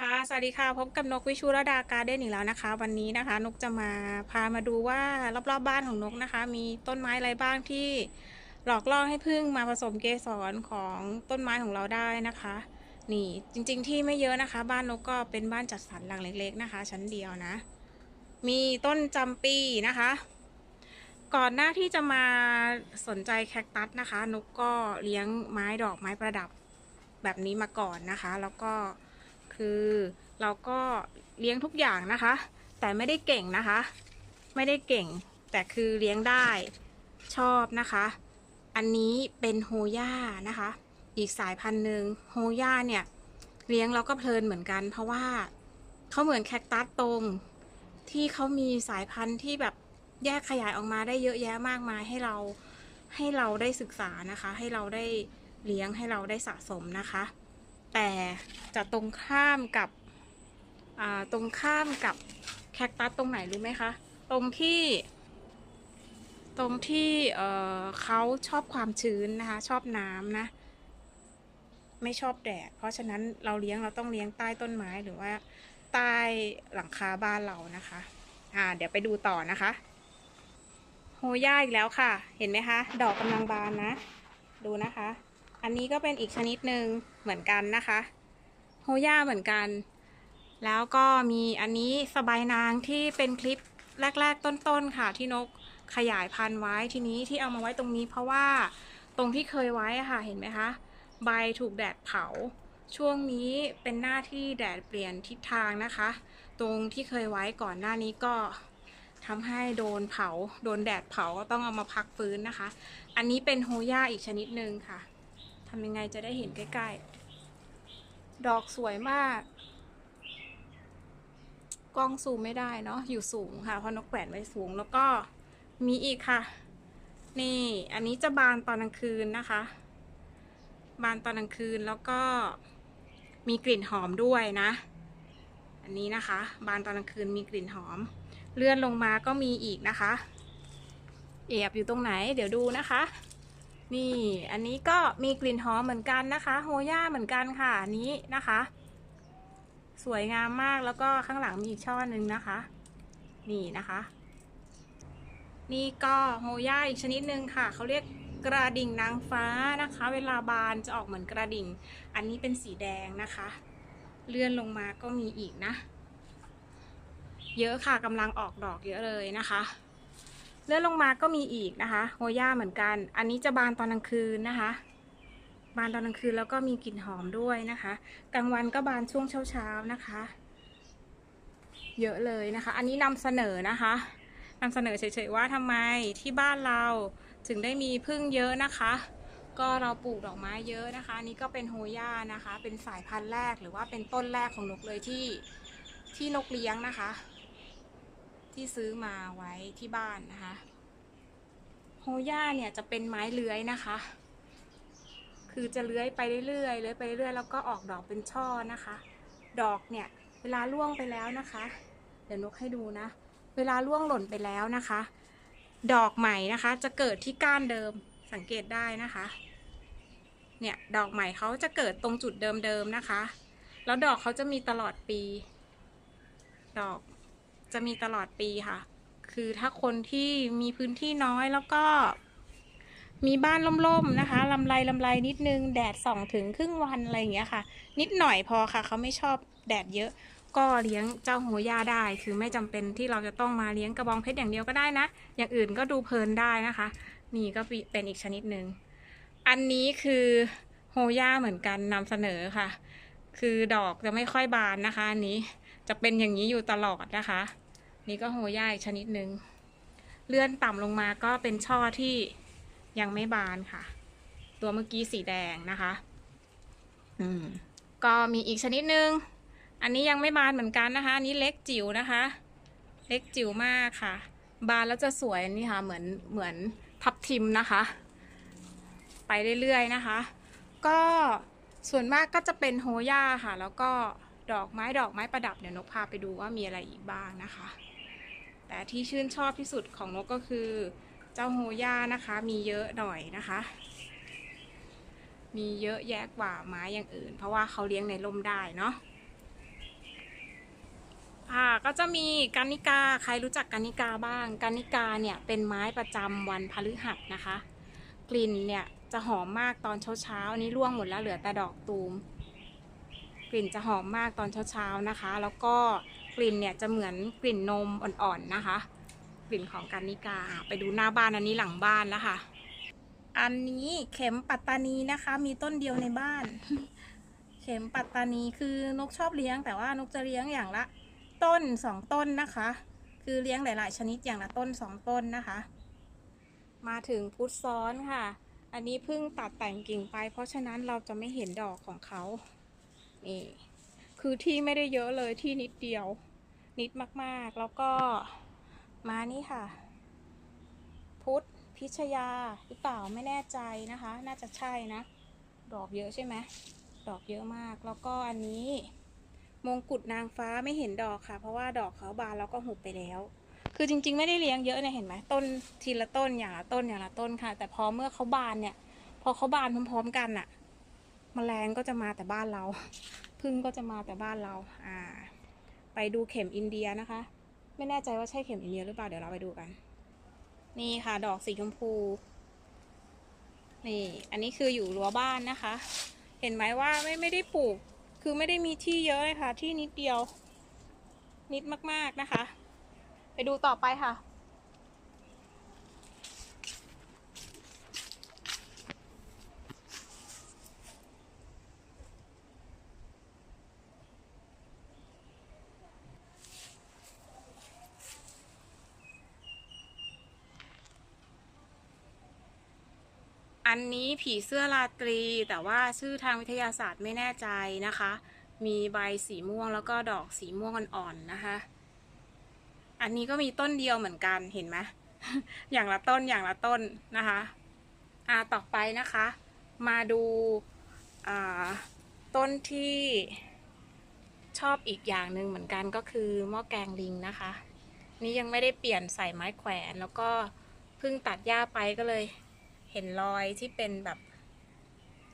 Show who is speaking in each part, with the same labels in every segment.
Speaker 1: ค่ะ สวัสดีค่ะ พบกับนกวิชุรดาการ์เด้นอีกแล้วนะคะ วันนี้นะคะ นกจะมาพามาดูว่ารอบๆบบ้านของนกนะคะ มีต้นไม้อะไรบ้างที่หลอกล่อให้พึ่งมาผสมเกสรของต้นไม้ของเราได้นะคะ นี่จริงๆที่ไม่เยอะนะคะ บ้านนกก็เป็นบ้านจัดสรรหลังเล็ก ๆนะคะ ชั้นเดียวนะ มีต้นจำปีนะคะ ก่อนหน้าที่จะมาสนใจแคคตัสนะคะ นกก็เลี้ยงไม้ดอกไม้ประดับแบบนี้มาก่อนนะคะ แล้วก็ คือเราก็เลี้ยงทุกอย่างนะคะ แต่ไม่ได้เก่งนะคะ ไม่ได้เก่ง แต่คือเลี้ยงได้ชอบนะคะ อันนี้เป็นโฮย่านะคะ อีกสายพันธุ์หนึ่งโฮย่าเนี่ยเลี้ยงเราก็เพลินเหมือนกัน เพราะว่าเขาเหมือนแคคตัสตรงที่เขามีสายพันธุ์ที่แบบแยกขยายออกมาได้เยอะแยะมากมายให้เราให้เราได้ศึกษานะคะ ให้เราได้เลี้ยงให้เราได้สะสมนะคะ แต่จะตรงข้ามกับตรงข้ามกับแคคตัสตรงไหนรู้ไหมคะ ตรงที่ ตรงที่เอ่อเขาชอบความชื้นนะคะ ชอบน้ำนะ ไม่ชอบแดด เพราะฉะนั้นเราเลี้ยงเราต้องเลี้ยงใต้ต้นไม้หรือว่าใต้หลังคาบ้านเรานะคะ อ่า เดี๋ยวไปดูต่อนะคะ โฮย่าอีกแล้วค่ะ เห็นไหมคะ ดอกกำลังบานนะ ดูนะคะ อันนี้ก็เป็นอีกชนิดหนึ่งเหมือนกันนะคะโฮย่าเหมือนกัน แล้วก็มีอันนี้สบายนางที่เป็นคลิปแรก ๆ ต้นๆค่ะที่นกขยายพันธุ์ไว้ทีนี้ที่เอามาไว้ตรงนี้เพราะว่าตรงที่เคยไว้ค่ะเห็นไหมคะใบถูกแดดเผา ช่วงนี้เป็นหน้าที่แดดเปลี่ยนทิศทางนะคะ ตรงที่เคยไว้ก่อนหน้านี้ก็ทำให้โดนเผา โดนแดดเผาก็ต้องเอามาพักฟื้นนะคะ อันนี้เป็นโฮย่าอีกชนิดหนึ่งค่ะ ทำยังไงจะได้เห็นใกล้ๆ ดอกสวยมาก กล้องซูมไม่ได้เนาะอยู่สูงค่ะ เพราะนกแขวนไว้สูงแล้วก็มีอีกค่ะ นี่อันนี้จะบานตอนกลางคืนนะคะ บานตอนกลางคืนแล้วก็มีกลิ่นหอมด้วยนะ อันนี้นะคะ บานตอนกลางคืนมีกลิ่นหอม เลื่อนลงมาก็มีอีกนะคะแอบอยู่ตรงไหน เดี๋ยวดูนะคะ นี่ อันนี้ก็มีกลิ่นหอมเหมือนกันนะคะ โฮย่าเหมือนกันค่ะอันนี้นะคะ สวยงามมากแล้วก็ข้างหลังมีอีกช่อหนึ่งนะคะ นี่นะคะ นี่ก็โฮย่าอีกชนิดหนึ่งค่ะเขาเรียกกระดิ่งนางฟ้านะคะ เวลาบานจะออกเหมือนกระดิ่ง อันนี้เป็นสีแดงนะคะ เลื่อนลงมาก็มีอีกนะ เยอะค่ะกำลังออกดอกเยอะเลยนะคะ เลื่อนลงมาก็มีอีกนะคะโฮย่าเหมือนกัน อันนี้จะบานตอนกลางคืนนะคะ บานตอนกลางคืนแล้วก็มีกลิ่นหอมด้วยนะคะ กลางวันก็บานช่วงเช้าๆนะคะ เยอะเลยนะคะ อันนี้นำเสนอนะคะนำเสนอเฉยๆว่าทำไมที่บ้านเราถึงได้มีพึ่งเยอะนะคะ ก็เราปลูกดอกไม้เยอะนะคะนนี้ก็เป็นโฮย่านะคะ เป็นสายพันธุ์แรกหรือว่าเป็นต้นแรกของนกเลยที่ที่นกเลี้ยงนะคะ ที่ซื้อมาไว้ที่บ้านนะคะโฮย่าเนี่ยจะเป็นไม้เลื้อยนะคะ คือจะเลื้อยไปเรื่อยๆเลื้อยไปเรื่อยๆแล้วก็ออกดอกเป็นช่อนะคะ ดอกเนี่ยเวลาร่วงไปแล้วนะคะ เดี๋ยวนกให้ดูนะ เวลาร่วงหล่นไปแล้วนะคะ ดอกใหม่นะคะ จะเกิดที่ก้านเดิมสังเกตได้นะคะ เนี่ยดอกใหม่เขาจะเกิดตรงจุดเดิมๆนะคะ แล้วดอกเขาจะมีตลอดปี ดอก จะมีตลอดปีค่ะ คือถ้าคนที่มีพื้นที่น้อยแล้วก็ มีบ้านล่มๆนะคะลำไรลำไรนิดนึง แดดส่องถึงครึ่งวันอะไรอย่างเงี้ยค่ะ นิดหน่อยพอค่ะ เขาไม่ชอบแดดเยอะ ก็เลี้ยงเจ้าโหย่าได้ คือไม่จำเป็นที่เราจะต้องมาเลี้ยงกระบองเพชรอย่างเดียวก็ได้นะ อย่างอื่นก็ดูเพลินได้นะคะ นี่ก็เป็นอีกชนิดหนึ่งอันนี้คือโฮย่าเหมือนกันนำเสนอค่ะ คือดอกจะไม่ค่อยบานนะคะอันนี้จะเป็นอย่างนี้อยู่ตลอดนะคะ นี่ก็โฮย่าอีกชนิดหนึ่งเลื่อนต่ำลงมาก็เป็นช่อที่ยังไม่บานค่ะ ตัวเมื่อกี้สีแดงนะคะ อืม ก็มีอีกชนิดหนึ่งอันนี้ยังไม่บานเหมือนกันนะคะอันนี้เล็กจิ๋วนะคะ เล็กจิ๋วมากค่ะ บานแล้วจะสวยอันนี้ค่ะ เหมือนเหมือนทับทิมนะคะ ไปเรื่อยๆนะคะ ก็ส่วนมากก็จะเป็นโฮย่าค่ะ แล้วก็ดอกไม้ดอกไม้ประดับเดี๋ยวนกพาไปดูว่ามีอะไรอีกบ้างนะคะ แต่ที่ชื่นชอบที่สุดของนกก็คือเจ้าโฮย่านะคะ มีเยอะหน่อยนะคะ มีเยอะแยะกว่าไม้อย่างอื่น เพราะว่าเขาเลี้ยงในร่มได้เนาะค่ะก็จะมีกานิกาใครรู้จักกานิกาบ้างกานิกาเนี่ยเป็นไม้ประจำวันพฤหัสนะคะ กลิ่นเนี่ยจะหอมมากตอนเช้าๆอันนี้ร่วงหมดแล้วเหลือแต่ดอกตูม กลิ่นจะหอมมากตอนเช้าๆนะคะ แล้วก็ กลิ่นเนี่ยจะเหมือนกลิ่นนมอ่อนๆนะคะ กลิ่นของกานิกาไปดูหน้าบ้านอันนี้หลังบ้านแล้วค่ะ อันนี้เข็มปัตตานีนะคะ มีต้นเดียวในบ้าน เข็มปัตตานีคือนกชอบเลี้ยง แต่ว่านกจะเลี้ยงอย่างละต้นสองต้นนะคะ คือเลี้ยงหลาย ๆ ชนิดอย่างละต้นสองต้นนะคะ มาถึงพุทธซ้อนค่ะ อันนี้เพิ่งตัดแต่งกิ่งไป เพราะฉะนั้นเราจะไม่เห็นดอกของเขานี่ คือที่ไม่ได้เยอะเลยที่นิดเดียว นิดมากๆ แล้วก็มานี่ค่ะ พุทธพิชยาหรือเปล่าไม่แน่ใจนะคะ น่าจะใช่นะ ดอกเยอะใช่ไหมดอกเยอะมาก แล้วก็อันนี้ มงกุฎนางฟ้าไม่เห็นดอกค่ะ เพราะว่าดอกเขาบานแล้วก็หุบไปแล้ว คือจริง ๆ ไม่ได้เลี้ยงเยอะเนี่ยเห็นไหมต้นทีละต้นอย่างละต้นอย่างละต้นค่ะ แต่พอเมื่อเขาบานเนี่ย พอเขาบานพร้อมๆกันอะแมลงก็จะมาแต่บ้านเรา พึ่งก็จะมาแต่บ้านเราอ่าไปดูเข็มอินเดียนะคะ ไม่แน่ใจว่าใช่เข็มอินเดียหรือเปล่าเดี๋ยวเราไปดูกัน นี่ค่ะดอกสีชมพู นี่ อันนี้คืออยู่รั้วบ้านนะคะ เห็นไหมว่าไม่ไม่ได้ปลูก คือไม่ได้มีที่เยอะเลยค่ะ ที่นิดเดียว นิดมากๆนะคะ ไปดูต่อไปค่ะ อันนี้ผีเสื้อราตรี แต่ว่าชื่อทางวิทยาศาสตร์ไม่แน่ใจนะคะ มีใบสีม่วงแล้วก็ดอกสีม่วงอ่อนๆนะคะ อันนี้ก็มีต้นเดียวเหมือนกันเห็นไหมอย่างละต้นอย่างละต้นนะคะอ่าต่อไปนะคะ มาดูอ่าต้นที่ชอบอีกอย่างหนึ่งเหมือนกันก็คือหม้อแกงลิงนะคะ นี่ยังไม่ได้เปลี่ยนใส่ไม้แขวนแล้วก็เพิ่งตัดหญ้าไปก็เลย เห็นรอยที่เป็นแบบ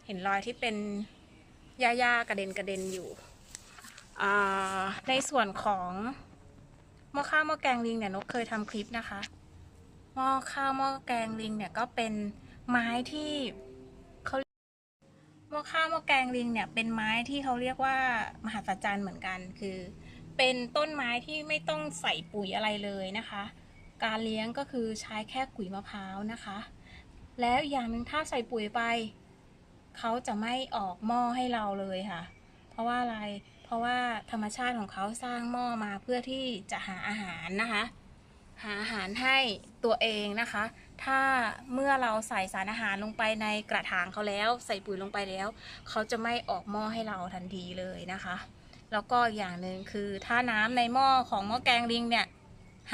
Speaker 1: เห็นรอยที่เป็นหญ้าๆกระเด็นกระเด็นอยู่อ่าในส่วนของหม้อข้าวหม้อแกงลิงเนี่ยนกเคยทำคลิปนะคะหม้อข้าวหม้อแกงลิงเนี่ยก็เป็นไม้ที่เขาหม้อข้าวหม้อแกงลิงเนี่ยเป็นไม้ที่เขาเรียกว่ามหัศจรรย์เหมือนกันคือ เป็นต้นไม้ที่ไม่ต้องใส่ปุ๋ยอะไรเลยนะคะ การเลี้ยงก็คือใช้แค่ขุยมะพร้าวนะคะ แล้วอย่างหนึ่งถ้าใส่ปุ๋ยไป เขาจะไม่ออกหม้อให้เราเลยค่ะ เพราะว่าอะไร เพราะว่าธรรมชาติของเขาสร้างหม้อมาเพื่อที่จะหาอาหารนะคะ หาอาหารให้ตัวเองนะคะ ถ้าเมื่อเราใส่สารอาหารลงไปในกระถางเขาแล้ว ใส่ปุ๋ยลงไปแล้ว เขาจะไม่ออกหม้อให้เราทันทีเลยนะคะ แล้วก็อย่างหนึ่งคือถ้าน้ำในหม้อของหม้อแกงลิงเนี่ย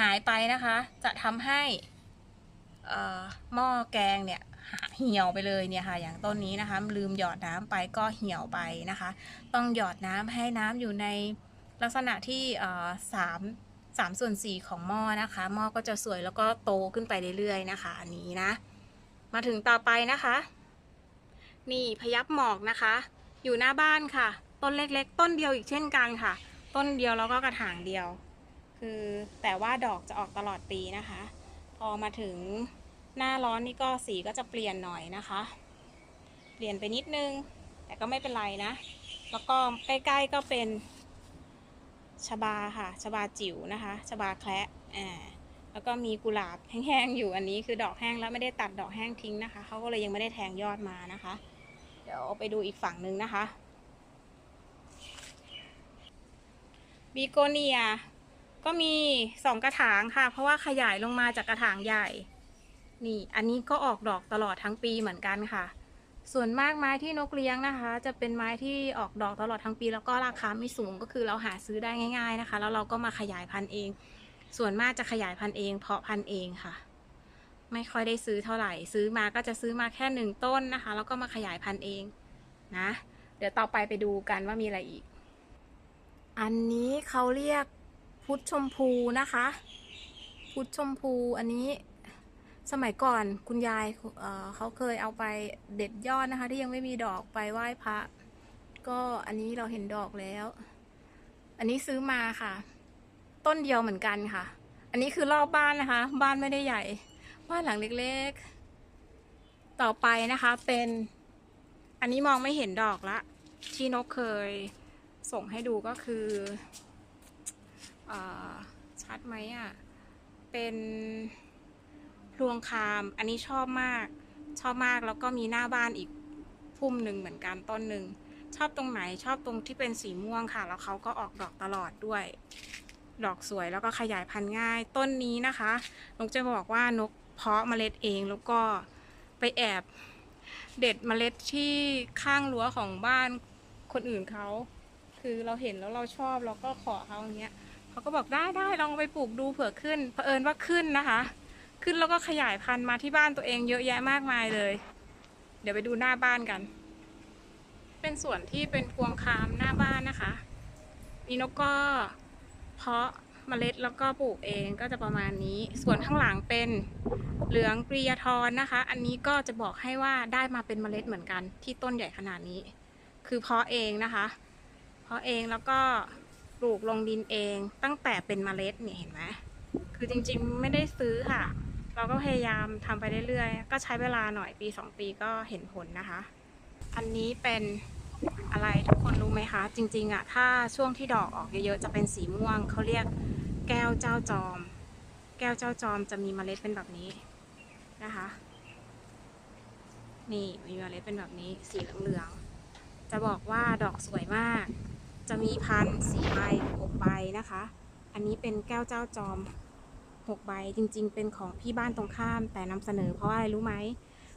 Speaker 1: หายไปนะคะ จะทำให้ หม้อแกงเนี่ยหาเหี่ยวไปเลยเนี่ยค่ะ อย่างต้นนี้นะคะ ลืมหยอดน้ำไปก็เหี่ยวไปนะคะ ต้องหยอดน้ำให้น้ำอยู่ในลักษณะที่สามสามส่วนสี่ของหม้อนะคะ หม้อก็จะสวยแล้วก็โตขึ้นไปเรื่อยๆนะคะ อันนี้นะ มาถึงต่อไปนะคะ นี่พยับหมอกนะคะ อยู่หน้าบ้านค่ะ ต้นเล็กๆ ต้นเดียวอีกเช่นกันค่ะ ต้นเดียวแล้วก็กระถางเดียว คือแต่ว่าดอกจะออกตลอดปีนะคะ พอมาถึงหน้าร้อนนี่ก็สีก็จะเปลี่ยนหน่อยนะคะ เปลี่ยนไปนิดนึง แต่ก็ไม่เป็นไรนะ แล้วก็ใกล้ๆก็เป็นชบาค่ะชบาจิ๋วนะคะชบาแคระอ่าแล้วก็มีกุหลาบแห้งๆอยู่อันนี้คือดอกแห้งแล้วไม่ได้ตัดดอกแห้งทิ้งนะคะเขาก็เลยยังไม่ได้แทงยอดมานะคะ เดี๋ยวไปดูอีกฝั่งหนึ่งนะคะบีโกเนีย ก็มีสองกระถางค่ะ เพราะว่าขยายลงมาจากกระถางใหญ่ นี่อันนี้ก็ออกดอกตลอดทั้งปีเหมือนกันค่ะ ส่วนมากไม้ที่นกเลี้ยงนะคะ จะเป็นไม้ที่ออกดอกตลอดทั้งปี แล้วก็ราคาไม่สูงก็คือเราหาซื้อได้ง่าย ๆนะคะ แล้วเราก็มาขยายพันธุ์เอง ส่วนมากจะขยายพันธุ์เอง เพาะพันธุ์เองค่ะ ไม่ค่อยได้ซื้อเท่าไหร่ ซื้อมาก็จะซื้อมาแค่หนึ่งต้นนะคะ แล้วก็มาขยายพันธุ์เองนะ เดี๋ยวต่อไปไปดูกันว่ามีอะไรอีก อันนี้เขาเรียก พุทธชมพูนะคะ พุทธชมพูอันนี้สมัยก่อนคุณยายเเขาเคยเอาไปเด็ดยอดนะคะ ที่ยังไม่มีดอกไปไหว้พระ ก็อันนี้เราเห็นดอกแล้ว อันนี้ซื้อมาค่ะ ต้นเดียวเหมือนกันค่ะ อันนี้คือรอบบ้านนะคะ บ้านไม่ได้ใหญ่ บ้านหลังเล็กๆ ต่อไปนะคะเป็นอันนี้มองไม่เห็นดอกละที่นกเคยส่งให้ดูก็คือ ชัดไหมอะ่ะ เป็นพลวงคาม อันนี้ชอบมาก ชอบมากแล้วก็มีหน้าบ้านอีกพุ่มหนึ่งเหมือนกันต้นหนึ่ง ชอบตรงไหนชอบตรงที่เป็นสีม่วงค่ะ แล้วเขาก็ออกดอกตลอดด้วย ดอกสวยแล้วก็ขยายพันธุ์ง่าย ต้นนี้นะคะ นกจะบอกว่านกเพาะเมล็ดเองแล้วก็ไปแอบเด็ดเมล็ดที่ข้างรั้วของบ้านคนอื่นเขา คือเราเห็นแล้วเราชอบเราก็ขอเขาอย่างเงี้ย เขาก็บอกได้ได้ลองเอาไปปลูกดูเผื่อขึ้นเผอิญว่าขึ้นนะคะ ขึ้นแล้วก็ขยายพันธุ์มาที่บ้านตัวเองเยอะแยะมากมายเลย เดี๋ยวไปดูหน้าบ้านกัน เป็นส่วนที่เป็นพวงคามหน้าบ้านนะคะนี่นกก็เพาะเมล็ดแล้วก็ปลูกเองก็จะประมาณนี้ ส่วนข้างหลังเป็นเหลืองปรียทรนะคะ อันนี้ก็จะบอกให้ว่าได้มาเป็นเมล็ดเหมือนกันที่ต้นใหญ่ขนาดนี้ คือเพาะเองนะคะ เพาะเองแล้วก็ ปลูกลงดินเองตั้งแต่เป็นเมล็ดเนี่ยเห็นไหมคือจริงๆไม่ได้ซื้อค่ะ เราก็พยายามทำไปเรื่อยๆ ก็ใช้เวลาหน่อยปีสองปีก็เห็นผลนะคะ อันนี้เป็นอะไรทุกคนรู้ไหมคะ จริงๆอะถ้าช่วงที่ดอกออกเยอะๆจะเป็นสีม่วงเขาเรียกแก้วเจ้าจอม แก้วเจ้าจอมจะมีเมล็ดเป็นแบบนี้นะคะ นี่มีเมล็ดเป็นแบบนี้สีเหลืองๆจะบอกว่าดอกสวยมาก จะมีพันสี่ใบหกใบนะคะ อันนี้เป็นแก้วเจ้าจอมหกใบจริง ๆ เป็นของพี่บ้านตรงข้าม แต่นำเสนอเพราะอะไรรู้ไหม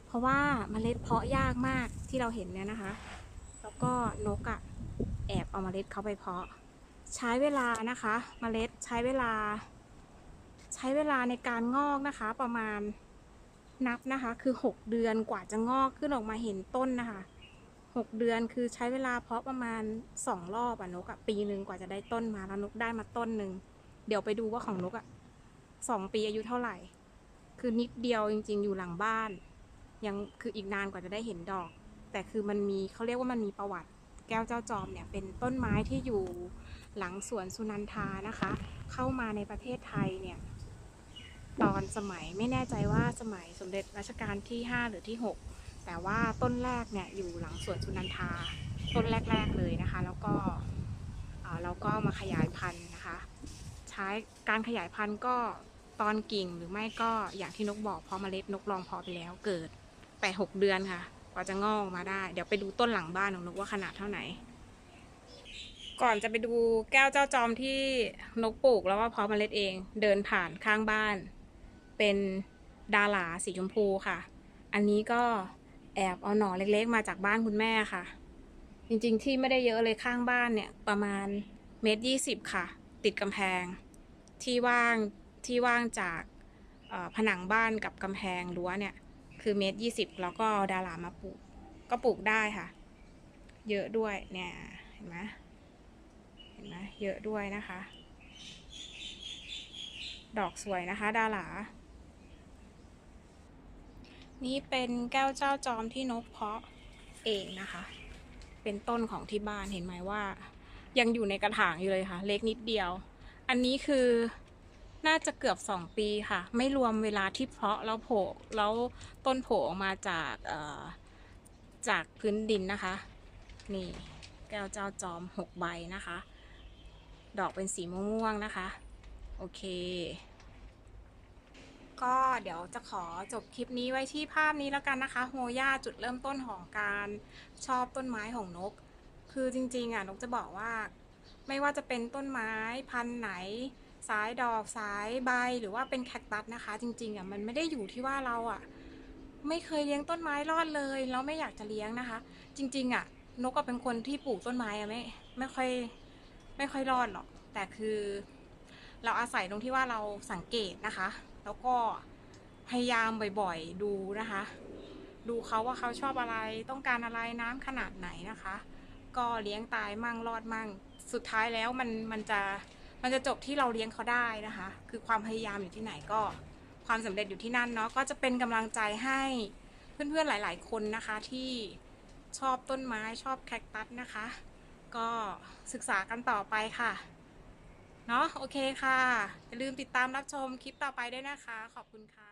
Speaker 1: เพราะว่าเมล็ดเพาะยากมากที่เราเห็นเนี่ยนะคะ แล้วก็นกอะแอบเอาเมล็ดเขาไปเพาะ ใช้เวลานะคะเมล็ดใช้เวลา ใช้เวลาในการงอกนะคะประมาณนับนะคะคือ 6 เดือนกว่าจะงอกขึ้นออกมาเห็นต้นนะคะ 6 เดือนคือใช้เวลาเพาะประมาณ 2 รอบอะนกอะปีหนึ่งกว่าจะได้ต้นมาแล้วนกได้มาต้นหนึ่งเดี๋ยวไปดูว่าของนกอะสองปีอายุเท่าไหร่ คือนิดเดียวจริง ๆ อยู่หลังบ้าน ยังคืออีกนานกว่าจะได้เห็นดอก แต่คือมันมีเขาเรียกว่ามันมีประวัติ แก้วเจ้าจอมเนี่ยเป็นต้นไม้ที่อยู่หลังสวนสุนันทานะคะ เข้ามาในประเทศไทยเนี่ยตอนสมัยไม่แน่ใจว่าสมัยสมเด็จรัชกาลที่ 5 หรือที่ 6 แต่ว่าต้นแรกเนี่ยอยู่หลังสวนสุนันทาต้นแรก ๆเลยนะคะ แล้วก็เราก็มาขยายพันธุ์นะคะ ใช้การขยายพันธุ์ก็ตอนกิ่งหรือไม่ก็อย่างที่นกบอกพอเมล็ดนกลองพอไปแล้วเกิดแต่หกเดือนค่ะกว่าจะงอกมาได้ เดี๋ยวไปดูต้นหลังบ้านของนกว่าขนาดเท่าไหร่ก่อนจะไปดูแก้วเจ้าจอมที่นกปลูกแล้วก็เพาะเมล็ดเองเดินผ่านข้างบ้าน เป็นดาหลาสีชมพูค่ะ อันนี้ก็ แอบเอาหน่อเล็กๆ มาจากบ้านคุณแม่ค่ะ จริงๆที่ไม่ได้เยอะเลยข้างบ้านเนี่ย ประมาณเมตรยี่สิบค่ะ ติดกำแพง ที่ว่างที่ว่างจากผนังบ้านกับกำแพงรั้วเนี่ย คือเมตรยี่สิบแล้วก็เอาดารามาปลูก ก็ปลูกได้ค่ะ เยอะด้วยเนี่ยเห็นไหมเห็นไหมเยอะด้วยนะคะ ดอกสวยนะคะ ดารา นี่เป็นแก้วเจ้าจอมที่นกเพาะเองนะคะ เป็นต้นของที่บ้านเห็นไหมว่า ยังอยู่ในกระถางอยู่เลยค่ะ เล็กนิดเดียว อันนี้คือน่าจะเกือบสองปีค่ะ ไม่รวมเวลาที่เพาะแล้วโผล่แล้วต้นโผล่ออกมาจากจากพื้นดินนะคะ นี่แก้วเจ้าจอมหกใบนะคะ ดอกเป็นสีม่วงๆนะคะ โอเค ก็เดี๋ยวจะขอจบคลิปนี้ไว้ที่ภาพนี้แล้วกันนะคะโฮย่าจุดเริ่มต้นของการชอบต้นไม้ของนก คือจริงๆอะนกจะบอกว่า ไม่ว่าจะเป็นต้นไม้พันธุ์ไหน สายดอกสายใบหรือว่าเป็นแคคตัสนะคะ จริงๆอะมันไม่ได้อยู่ที่ว่าเราอะ ไม่เคยเลี้ยงต้นไม้รอดเลยแล้วไม่อยากจะเลี้ยงนะคะ จริง ๆ อะ นกก็เป็นคนที่ปลูกต้นไม้อะไม่ไม่ค่อยไม่ค่อยรอดหรอกแต่คือเราอาศัยตรงที่ว่าเราสังเกตนะคะ แล้วก็พยายามบ่อยๆดูนะคะ ดูเขาว่าเขาชอบอะไรต้องการอะไรน้ำขนาดไหนนะคะ ก็เลี้ยงตายมั่งรอดมั่ง สุดท้ายแล้วมันมันจะมันจะจบที่เราเลี้ยงเขาได้นะคะ คือความพยายามอยู่ที่ไหนก็ความสำเร็จอยู่ที่นั่นเนาะก็จะเป็นกำลังใจให้เพื่อนๆหลาย ๆ คนนะคะที่ชอบต้นไม้ชอบแคคตัสนะคะ ก็ศึกษากันต่อไปค่ะ เนาะโอเคค่ะ อย่าลืมติดตามรับชมคลิปต่อไปด้วยนะคะ ขอบคุณค่ะ